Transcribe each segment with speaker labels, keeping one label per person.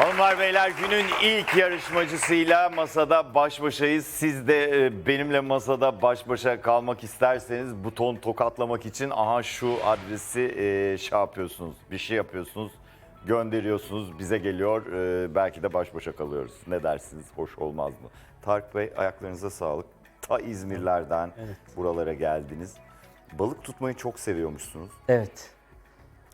Speaker 1: Hanımlar beyler günün ilk yarışmacısıyla masada baş başayız. Siz de e, benimle masada baş başa kalmak isterseniz buton tokatlamak için aha şu adresi e, şey yapıyorsunuz. Bir şey yapıyorsunuz. Gönderiyorsunuz bize geliyor. E, belki de baş başa kalıyoruz. Ne dersiniz? Hoş olmaz mı? Tarık Bey ayaklarınıza sağlık. Ta İzmirlerden buralara geldiniz. Balık tutmayı çok seviyormuşsunuz.
Speaker 2: Evet.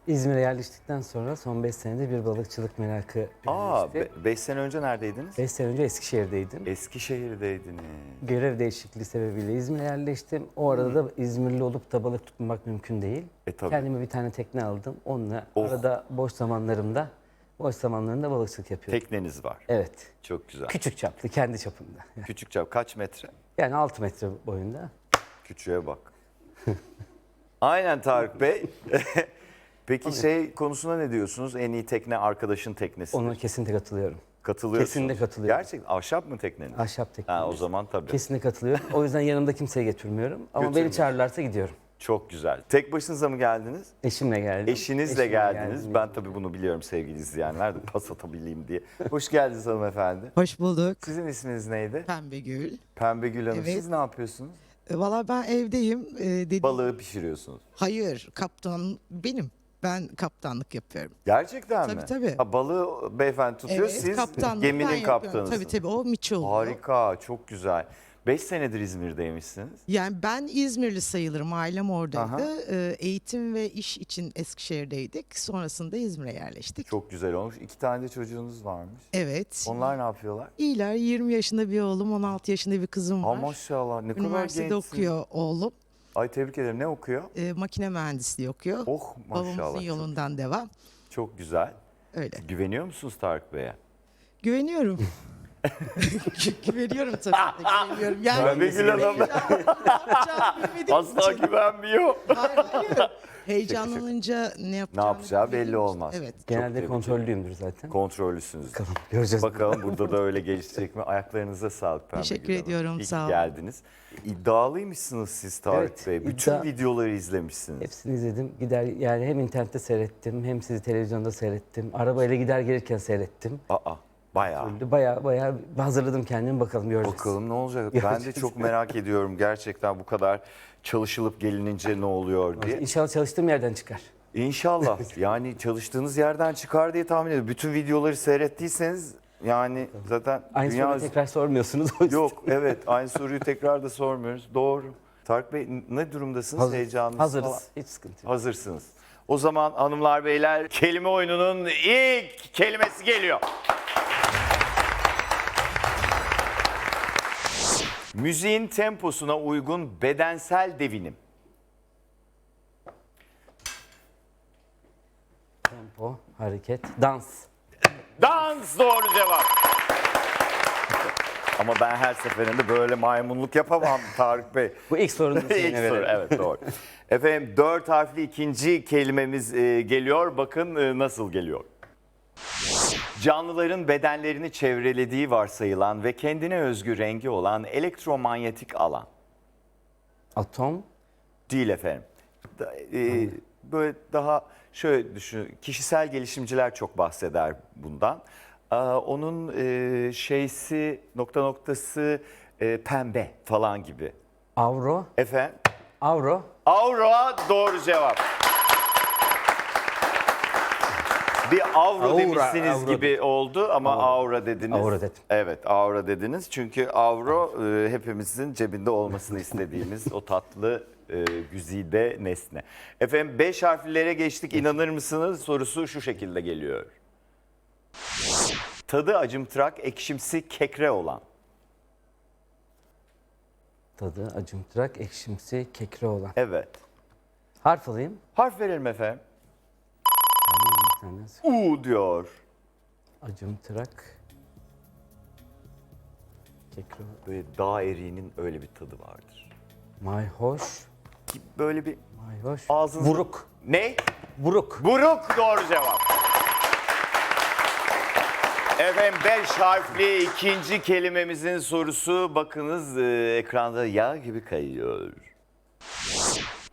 Speaker 2: İzmir'e yerleştikten sonra son 5 senede bir balıkçılık merakı
Speaker 1: Aa,
Speaker 2: gelmişti.
Speaker 1: 5 sene önce neredeydiniz?
Speaker 2: 5 sene önce Eskişehir'deydim.
Speaker 1: Eskişehir'deydiniz.
Speaker 2: Görev değişikliği sebebiyle İzmir'e yerleştim. O arada da İzmirli olup da balık tutmak mümkün değil.
Speaker 1: E, tabii.
Speaker 2: Kendime bir tane tekne aldım. Onunla
Speaker 1: Oh.
Speaker 2: arada boş zamanlarımda boş zamanlarında balıkçılık yapıyorum.
Speaker 1: Tekneniz var.
Speaker 2: Evet.
Speaker 1: Çok güzel.
Speaker 2: Küçük çaplı, kendi çapımda.
Speaker 1: Küçük çap kaç metre?
Speaker 2: Yani 6 metre boyunda.
Speaker 1: Küçüğe bak. Aynen Tarık Bey. Peki şey konusuna ne diyorsunuz? En iyi tekne arkadaşın teknesi.
Speaker 2: Ona kesinlikle katılıyorum.
Speaker 1: Katılıyorsunuz.
Speaker 2: kesinlikle katılıyorum.
Speaker 1: Gerçekten ahşap mı tekneniz?
Speaker 2: Ahşap tekne.
Speaker 1: Ha, o zaman tabii.
Speaker 2: Kesinlikle katılıyorum. O yüzden yanımda kimseyi getirmiyorum. Ama beni
Speaker 1: Götürmüyorsun.
Speaker 2: çağırırlarsa gidiyorum.
Speaker 1: Çok güzel. Tek başınıza mı geldiniz?
Speaker 2: Eşimle geldim.
Speaker 1: Eşinizle
Speaker 2: Eşimle
Speaker 1: geldiniz.
Speaker 2: geldim.
Speaker 1: Ben tabii bunu biliyorum sevgili izleyenler de pas atabileyim diye. Hoş geldiniz hanımefendi.
Speaker 3: Hoş bulduk.
Speaker 1: Sizin isminiz neydi?
Speaker 3: Pembe Gül.
Speaker 1: Pembe Gül Hanım.
Speaker 3: Evet.
Speaker 1: Siz ne yapıyorsunuz?
Speaker 3: E, Valla ben evdeyim. E, dedi-
Speaker 1: Balığı pişiriyorsunuz.
Speaker 3: Hayır, kaptan benim. Ben kaptanlık yapıyorum.
Speaker 1: Gerçekten
Speaker 3: Tabii,
Speaker 1: mi?
Speaker 3: tabii.
Speaker 1: Ha, balığı beyefendi tutuyor.
Speaker 3: evet,
Speaker 1: Siz geminin kaptanısınız.
Speaker 3: Tabii tabii o oluyor.
Speaker 1: Harika, çok güzel. 5 senedir İzmir'deymişsiniz.
Speaker 3: Yani ben İzmirli sayılırım. Ailem oradaydı. E, eğitim ve iş için Eskişehir'deydik. Sonrasında İzmir'e yerleştik.
Speaker 1: Çok güzel olmuş. İki tane de çocuğunuz varmış.
Speaker 3: Evet.
Speaker 1: Onlar ne yapıyorlar?
Speaker 3: İyiler. 20 yaşında bir oğlum, 16 yaşında bir kızım
Speaker 1: Ha
Speaker 3: var.
Speaker 1: maşallah ne kadar
Speaker 3: Üniversitede
Speaker 1: gençsin.
Speaker 3: okuyor oğlum.
Speaker 1: Ay tebrik ederim. Ne okuyor?
Speaker 3: E, makine mühendisliği okuyor.
Speaker 1: Oh maşallah.
Speaker 3: Babamızın
Speaker 1: Çok,
Speaker 3: yolundan devam.
Speaker 1: çok güzel.
Speaker 3: Öyle.
Speaker 1: Güveniyor musunuz Tarık Bey'e?
Speaker 3: Güveniyorum. güveniyorum tabii. Güveniyorum. Yani
Speaker 1: Pembe Gül Hanım. Asla güvenmiyor.
Speaker 3: Hayır, hayır. Heyecanlanınca ne yapacağımı
Speaker 1: yapacağı belli olmaz.
Speaker 3: Evet.
Speaker 2: Genelde
Speaker 1: tebrik
Speaker 2: kontrollüyümdür zaten.
Speaker 1: Kontrollüsünüz.
Speaker 2: Göreceğiz.
Speaker 1: Bakalım burada da öyle gelişecek mi? Ayaklarınıza sağlık Pembe
Speaker 3: Teşekkür
Speaker 1: Gül Hanım.
Speaker 3: ediyorum,
Speaker 1: İyi ki
Speaker 3: sağ olun.
Speaker 1: geldiniz. İddialıymışsınız siz Tarık
Speaker 2: Evet,
Speaker 1: Bey. Bütün
Speaker 2: iddia-
Speaker 1: videoları izlemişsiniz.
Speaker 2: Hepsini izledim. Gider yani hem internette seyrettim hem sizi televizyonda seyrettim. Arabayla gider gelirken seyrettim.
Speaker 1: Aa, bayağı.
Speaker 2: Baya baya hazırladım kendimi bakalım göreceğiz.
Speaker 1: Bakalım ne olacak? Ben de
Speaker 2: Göreceğiz.
Speaker 1: çok merak ediyorum gerçekten bu kadar çalışılıp gelinince ne oluyor diye.
Speaker 2: İnşallah çalıştığım yerden çıkar.
Speaker 1: İnşallah. Yani çalıştığınız yerden çıkar diye tahmin ediyorum. Bütün videoları seyrettiyseniz yani zaten
Speaker 2: Aynı
Speaker 1: dünya...
Speaker 2: soruyu tekrar sormuyorsunuz.
Speaker 1: Yok evet aynı soruyu tekrar da sormuyoruz. Doğru. Tarık Bey ne durumdasınız?
Speaker 2: Hazır-
Speaker 1: Heyecanınız
Speaker 2: Hazırız.
Speaker 1: falan?
Speaker 2: Hiç sıkıntı yok.
Speaker 1: Hazırsınız. O zaman hanımlar beyler kelime oyununun ilk kelimesi geliyor. Müziğin temposuna uygun bedensel devinim.
Speaker 2: Tempo, hareket, dans.
Speaker 1: Dans doğru cevap. Ama ben her seferinde böyle maymunluk yapamam Tarık Bey.
Speaker 2: Bu ilk sorunun
Speaker 1: İlk soru, evet doğru. Efendim dört harfli ikinci kelimemiz e, geliyor. Bakın e, nasıl geliyor. Canlıların bedenlerini çevrelediği varsayılan ve kendine özgü rengi olan elektromanyetik alan.
Speaker 2: Atom,
Speaker 1: Değil efendim. Da- e, böyle daha şöyle düşün, kişisel gelişimciler çok bahseder bundan. Aa, onun e, şeysi nokta noktası e, pembe falan gibi.
Speaker 2: avro,
Speaker 1: Efendim?
Speaker 2: avro,
Speaker 1: Aura doğru cevap. Bir avro
Speaker 2: Aura,
Speaker 1: demişsiniz
Speaker 2: avro.
Speaker 1: gibi oldu ama aura dediniz.
Speaker 2: Aura dedim.
Speaker 1: Evet aura dediniz. Çünkü avro e, hepimizin cebinde olmasını istediğimiz o tatlı e, güzide nesne. Efendim beş harflere geçtik inanır mısınız sorusu şu şekilde geliyor. Tadı acımtırak ekşimsi kekre olan.
Speaker 2: tadı acımtırak, ekşimsi, kekre olan.
Speaker 1: Evet.
Speaker 2: Harf alayım.
Speaker 1: Harf verelim efendim.
Speaker 2: Tane
Speaker 1: U diyor.
Speaker 2: acımtırak, kekre,
Speaker 1: Böyle dağ eriğinin öyle bir tadı vardır.
Speaker 2: mayhoş,
Speaker 1: Ki Böyle bir
Speaker 2: mayhoş,
Speaker 1: ağzınızda...
Speaker 2: buruk,
Speaker 1: Ne?
Speaker 2: buruk.
Speaker 1: Buruk doğru cevap. Efendim beş harfli ikinci kelimemizin sorusu bakınız e, ekranda yağ gibi kayıyor.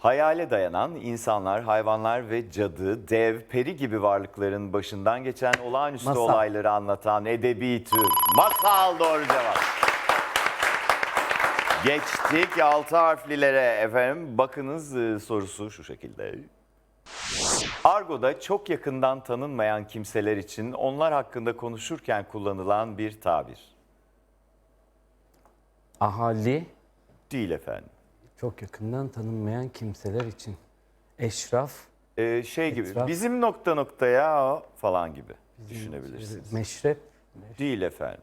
Speaker 1: Hayale dayanan insanlar, hayvanlar ve cadı, dev, peri gibi varlıkların başından geçen olağanüstü
Speaker 2: Masal.
Speaker 1: olayları anlatan edebi tür. Masal doğru cevap. Geçtik altı harflilere efendim. Bakınız e, sorusu şu şekilde. Argo'da çok yakından tanınmayan kimseler için onlar hakkında konuşurken kullanılan bir tabir.
Speaker 2: Ahali
Speaker 1: Değil efendim.
Speaker 2: Çok yakından tanınmayan kimseler için. Eşraf,
Speaker 1: Ee, şey gibi
Speaker 2: Etraf.
Speaker 1: bizim nokta noktaya falan gibi düşünebilirsiniz.
Speaker 2: meşrep.
Speaker 1: Değil efendim.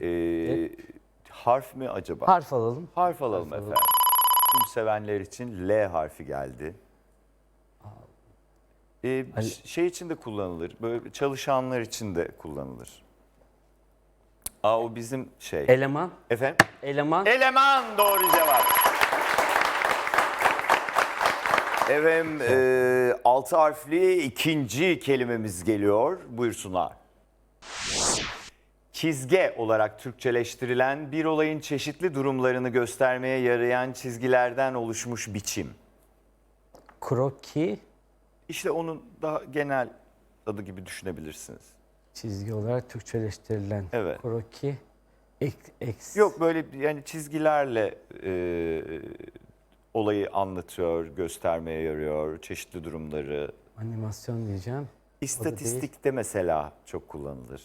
Speaker 1: Ee, harf mi acaba?
Speaker 2: Harf alalım.
Speaker 1: Harf alalım
Speaker 2: Harf alalım.
Speaker 1: efendim. Tüm sevenler için L harfi geldi. Ee,
Speaker 2: Ali-
Speaker 1: şey için de kullanılır. Böyle çalışanlar için de kullanılır. Aa o bizim şey.
Speaker 2: Eleman,
Speaker 1: Efendim?
Speaker 2: eleman.
Speaker 1: Eleman doğru cevap. Efendim e, altı harfli ikinci kelimemiz geliyor. Buyursunlar. Çizge olarak Türkçeleştirilen bir olayın çeşitli durumlarını göstermeye yarayan çizgilerden oluşmuş biçim.
Speaker 2: kroki,
Speaker 1: İşte onun daha genel adı gibi düşünebilirsiniz.
Speaker 2: çizgi olarak Türkçeleştirilen.
Speaker 1: Evet.
Speaker 2: Kroki, ek, eks.
Speaker 1: Yok böyle yani çizgilerle e, olayı anlatıyor, göstermeye yarıyor, çeşitli durumları.
Speaker 2: Animasyon diyeceğim.
Speaker 1: İstatistikte mesela çok kullanılır.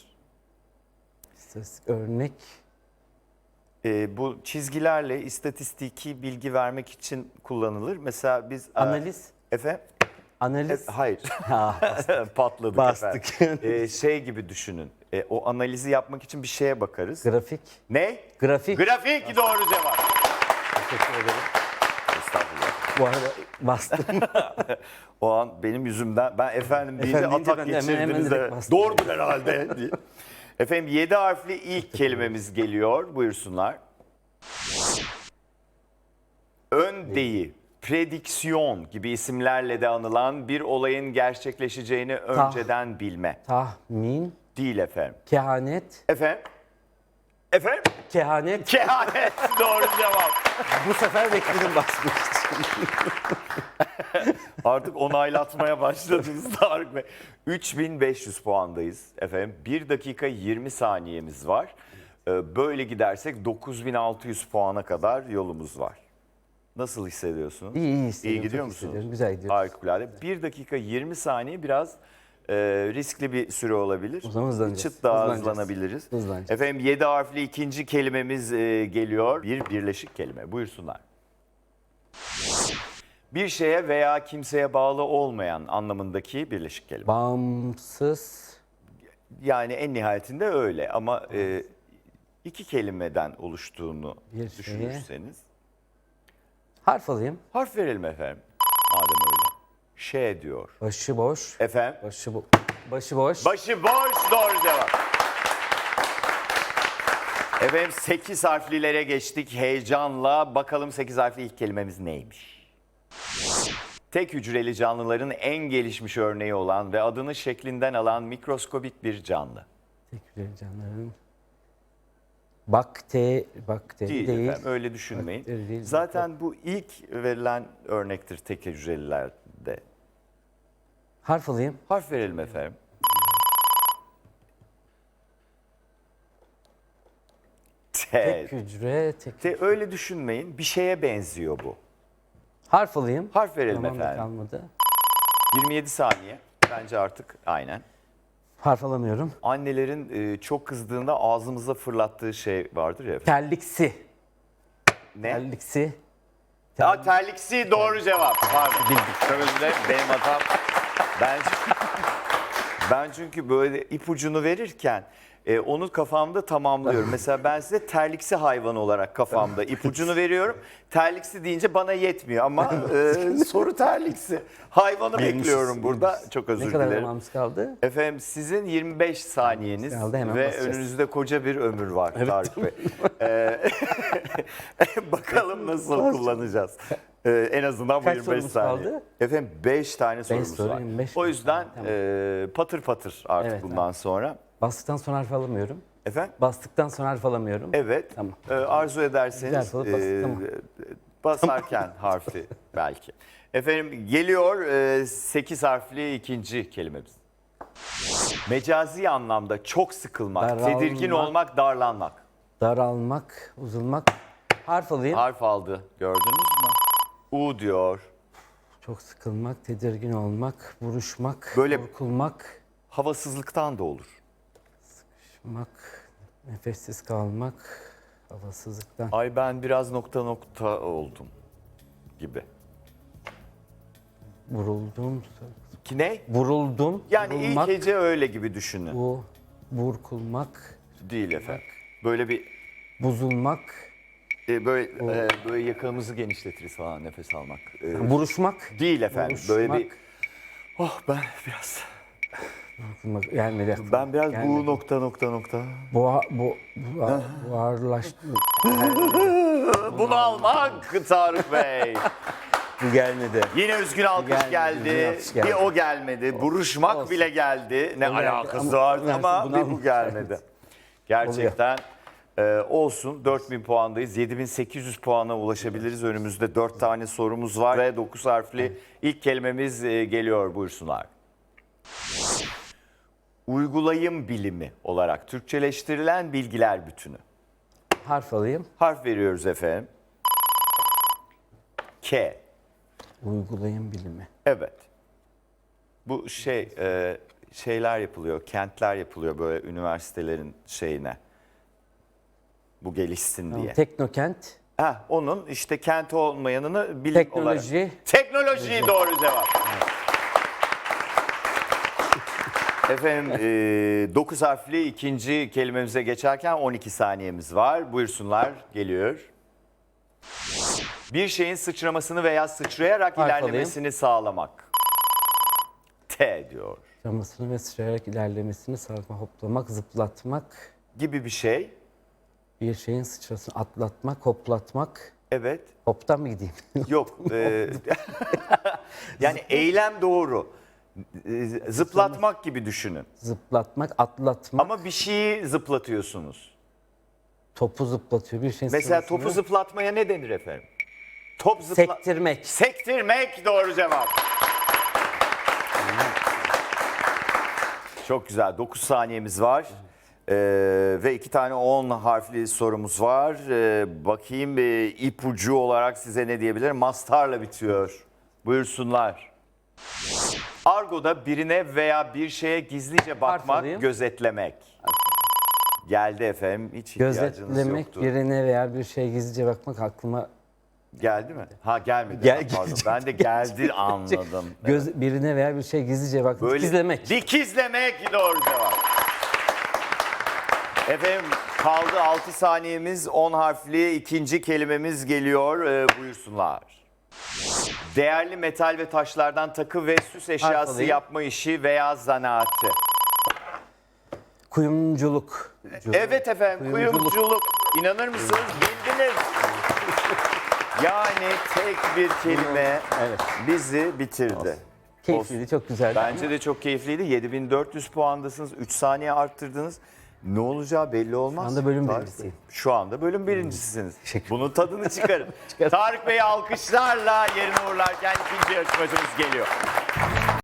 Speaker 2: İstatistik, örnek.
Speaker 1: E, bu çizgilerle istatistiki bilgi vermek için kullanılır. Mesela biz...
Speaker 2: Analiz.
Speaker 1: Efendim?
Speaker 2: Analiz.
Speaker 1: E, hayır.
Speaker 2: Ha,
Speaker 1: Patladık
Speaker 2: Bastık.
Speaker 1: efendim. E, şey gibi düşünün. E, o analizi yapmak için bir şeye bakarız.
Speaker 2: Grafik.
Speaker 1: Ne?
Speaker 2: Grafik.
Speaker 1: Grafik doğru cevap.
Speaker 2: Teşekkür ederim. Bu arada bastım.
Speaker 1: O an benim yüzümden ben efendim deyince
Speaker 2: Efendim deyince
Speaker 1: atak
Speaker 2: de hemen- hemen
Speaker 1: geçirdiniz.
Speaker 2: direkt
Speaker 1: evet.
Speaker 2: bastım.
Speaker 1: Doğrudur herhalde. efendim 7 harfli ilk kelimemiz geliyor. Buyursunlar. Ön deyi, prediksiyon gibi isimlerle de anılan bir olayın gerçekleşeceğini önceden bilme.
Speaker 2: Tahmin,
Speaker 1: Değil efendim.
Speaker 2: kehanet.
Speaker 1: Efendim? Efendim?
Speaker 2: Kehanet.
Speaker 1: Kehanet doğru cevap.
Speaker 2: Bu sefer bekledim basmak için.
Speaker 1: Artık onaylatmaya başladınız Tarık Bey. 3500 puandayız efendim. 1 dakika 20 saniyemiz var. Ee, Böyle gidersek 9600 puana kadar yolumuz var. Nasıl hissediyorsunuz?
Speaker 2: İyi iyi hissediyorum.
Speaker 1: İyi gidiyor
Speaker 2: çok
Speaker 1: musunuz?
Speaker 2: hissediyorum, Güzel gidiyoruz.
Speaker 1: Harikulade. 1 dakika 20 saniye biraz e, riskli bir süre olabilir.
Speaker 2: O zaman hızlanacağız.
Speaker 1: Çıt daha hızlanabiliriz.
Speaker 2: Hızlanacağız.
Speaker 1: Efendim 7 harfli ikinci kelimemiz e, geliyor. Bir birleşik kelime. Buyursunlar. Bir şeye veya kimseye bağlı olmayan anlamındaki birleşik kelime.
Speaker 2: Bağımsız,
Speaker 1: Yani en nihayetinde öyle ama e, iki kelimeden oluştuğunu
Speaker 2: Bir şeye-
Speaker 1: düşünürseniz.
Speaker 2: harf alayım.
Speaker 1: Harf verelim efendim. Madem. Şey diyor.
Speaker 2: Başıboş.
Speaker 1: Efendim?
Speaker 2: Başıbo başıboş.
Speaker 1: Başıboş doğru cevap. Efendim 8 harflilere geçtik heyecanla. Bakalım 8 harfli ilk kelimemiz neymiş? Tek hücreli canlıların en gelişmiş örneği olan ve adını şeklinden alan mikroskobik bir canlı.
Speaker 2: Teşekkür canlarım. Bakte, bakteri
Speaker 1: Değil,
Speaker 2: değil.
Speaker 1: efendim öyle düşünmeyin.
Speaker 2: Bakteri değil,
Speaker 1: Zaten bu ilk verilen örnektir tek hücrelilerde.
Speaker 2: Harf alayım.
Speaker 1: Harf verelim efendim. T.
Speaker 2: Tek hücre, tek...
Speaker 1: Te- öyle düşünmeyin. Bir şeye benziyor bu.
Speaker 2: Harf alayım.
Speaker 1: Harf verelim
Speaker 2: Tamam da
Speaker 1: efendim.
Speaker 2: kalmadı.
Speaker 1: 27 saniye. Bence artık aynen.
Speaker 2: Harf alamıyorum.
Speaker 1: Annelerin e, çok kızdığında ağzımıza fırlattığı şey vardır ya. efendim.
Speaker 2: Terliksi.
Speaker 1: Ne?
Speaker 2: Terliksi.
Speaker 1: Ya terliksi doğru cevap. Pardon. Çok özür dilerim. Benim hatam. Ben, ben çünkü böyle ipucunu verirken e, onu kafamda tamamlıyorum. Mesela ben size terliksi hayvan olarak kafamda ipucunu veriyorum. Terliksi deyince bana yetmiyor ama e, soru terliksi. Hayvanı
Speaker 2: Bilmişiz,
Speaker 1: bekliyorum burada.
Speaker 2: bilmişiz.
Speaker 1: Çok
Speaker 2: Ne
Speaker 1: özür
Speaker 2: kadar
Speaker 1: dilerim.
Speaker 2: zamanımız kaldı?
Speaker 1: Efendim sizin 25 saniyeniz
Speaker 2: Kaldı, hemen
Speaker 1: ve
Speaker 2: basacağız.
Speaker 1: önünüzde koca bir ömür var Tarık Bey. Ee, bakalım nasıl kullanacağız. Ee, en azından bu
Speaker 2: Kaç
Speaker 1: 25
Speaker 2: sorumuz
Speaker 1: saniye.
Speaker 2: kaldı?
Speaker 1: Efendim 5 tane sorumuz
Speaker 2: soru,
Speaker 1: var.
Speaker 2: 25
Speaker 1: o yüzden
Speaker 2: Tamam.
Speaker 1: e, patır patır artık
Speaker 2: Evet,
Speaker 1: bundan sonra.
Speaker 2: Bastıktan sonra harf alamıyorum.
Speaker 1: Efendim?
Speaker 2: Bastıktan sonra harf alamıyorum.
Speaker 1: Evet.
Speaker 2: Tamam.
Speaker 1: Ee, arzu ederseniz
Speaker 2: Güzel,
Speaker 1: e,
Speaker 2: tamam.
Speaker 1: basarken harfi belki. Efendim geliyor 8 harfli ikinci kelimemiz. Mecazi anlamda çok sıkılmak,
Speaker 2: Daralmak.
Speaker 1: tedirgin olmak, darlanmak.
Speaker 2: Daralmak, uzulmak. Harf alayım.
Speaker 1: Harf aldı. Gördünüz mü? U diyor.
Speaker 2: Çok sıkılmak, tedirgin olmak, buruşmak,
Speaker 1: Böyle-
Speaker 2: burkulmak,
Speaker 1: Havasızlıktan da olur.
Speaker 2: mak, nefessiz kalmak, havasızlıktan.
Speaker 1: Ay ben biraz nokta nokta oldum gibi.
Speaker 2: Vuruldum,
Speaker 1: Ki ne?
Speaker 2: vuruldum,
Speaker 1: Yani
Speaker 2: vurulmak,
Speaker 1: ilk hece öyle gibi düşünün.
Speaker 2: bu, burkulmak,
Speaker 1: Değil efendim. Böyle bir
Speaker 2: buzulmak,
Speaker 1: e, böyle e, böyle yakamızı genişletiriz falan nefes almak. E,
Speaker 2: buruşmak,
Speaker 1: değil efendim. Böyle bir
Speaker 2: buruşmak,
Speaker 1: oh ben biraz
Speaker 2: burkulmak, gelmedi. aklıma.
Speaker 1: ben biraz
Speaker 2: Gelmedi.
Speaker 1: bu nokta nokta nokta.
Speaker 2: Boğa, bu, bu, buharlaştı.
Speaker 1: Bunu almak Tarık Bey.
Speaker 2: bu gelmedi.
Speaker 1: Yine üzgün alkış
Speaker 2: Gelmedi,
Speaker 1: geldi.
Speaker 2: üzgün alkış geldi.
Speaker 1: Bir o gelmedi. Buruşmak
Speaker 2: Olsun.
Speaker 1: bile geldi. Ne
Speaker 2: geldi
Speaker 1: alakası
Speaker 2: ama-
Speaker 1: var ama
Speaker 2: bunu
Speaker 1: bir bu gelmedi. Gerçekten e, olsun 4000 puandayız. 7800 puana ulaşabiliriz. Önümüzde 4 tane sorumuz var ve 9 harfli ilk kelimemiz e, geliyor buyursunlar. Uygulayım bilimi olarak Türkçeleştirilen bilgiler bütünü.
Speaker 2: Harf alayım.
Speaker 1: Harf veriyoruz efendim. K.
Speaker 2: Uygulayım bilimi.
Speaker 1: Evet. Bu şey e, şeyler yapılıyor, kentler yapılıyor böyle üniversitelerin şeyine. Bu gelişsin diye.
Speaker 2: Teknokent,
Speaker 1: Ha, onun işte kent olmayanını bilim
Speaker 2: teknoloji,
Speaker 1: olarak. Teknoloji doğru cevap. Efendim 9 harfli ikinci kelimemize geçerken 12 saniyemiz var. Buyursunlar geliyor. Bir şeyin sıçramasını veya sıçrayarak
Speaker 2: Harf
Speaker 1: ilerlemesini sağlamak. T diyor.
Speaker 2: Yamasını ve sıçrayarak ilerlemesini sağlamak, hoplamak, zıplatmak,
Speaker 1: Gibi bir şey.
Speaker 2: Bir şeyin sıçrasını atlatmak, hoplatmak.
Speaker 1: Evet.
Speaker 2: Hoptan mı gideyim?
Speaker 1: Yok. e, yani eylem doğru. E, Zıplatmak gibi düşünün.
Speaker 2: Zıplatmak, atlatmak,
Speaker 1: Ama bir şeyi zıplatıyorsunuz.
Speaker 2: topu zıplatıyor. Bir şeyin
Speaker 1: Mesela
Speaker 2: sıçramasını-
Speaker 1: topu zıplatmaya ne denir efendim? Top zıpla...
Speaker 2: Sektirmek.
Speaker 1: Sektirmek doğru cevap. Çok güzel. 9 saniyemiz var. Ee, ve iki tane 10 harfli sorumuz var. Ee, bakayım bir ipucu olarak size ne diyebilirim? Mastarla bitiyor. Buyursunlar. Argo'da birine veya bir şeye gizlice bakmak,
Speaker 2: alayım.
Speaker 1: gözetlemek. Geldi efendim. Hiç ihtiyacınız
Speaker 2: Gözetlemek,
Speaker 1: yoktu.
Speaker 2: birine veya bir şeye gizlice bakmak aklıma
Speaker 1: Geldi mi? Ha gelmedi.
Speaker 2: Gel-
Speaker 1: Ha, Pardon. Ben de geldi anladım.
Speaker 2: göz, birine veya bir şeye gizlice bakmak,
Speaker 1: Böyle-
Speaker 2: gizlemek.
Speaker 1: Dikizlemek doğru cevap. Efendim kaldı 6 saniyemiz 10 harfli ikinci kelimemiz geliyor. Ee, buyursunlar. Değerli metal ve taşlardan takı ve süs eşyası
Speaker 2: alayım.
Speaker 1: yapma işi veya zanaatı.
Speaker 2: Kuyumculuk.
Speaker 1: Evet efendim
Speaker 2: Kuyumculuk.
Speaker 1: kuyumculuk. İnanır mısınız? Bildiniz. Yani tek bir kelime
Speaker 2: Evet.
Speaker 1: bizi bitirdi.
Speaker 2: Keyifliydi, çok güzeldi.
Speaker 1: Bence de çok keyifliydi. 7400 puandasınız. 3 saniye arttırdınız. Ne olacağı belli olmaz.
Speaker 2: Şu anda bölüm
Speaker 1: Tarık
Speaker 2: birincisiyim.
Speaker 1: Bey. Şu anda bölüm birincisisiniz.
Speaker 2: Teşekkür
Speaker 1: Bunun tadını çıkarın. Tarık Bey'i alkışlarla yerine uğurlarken ikinci yarışmacımız geliyor.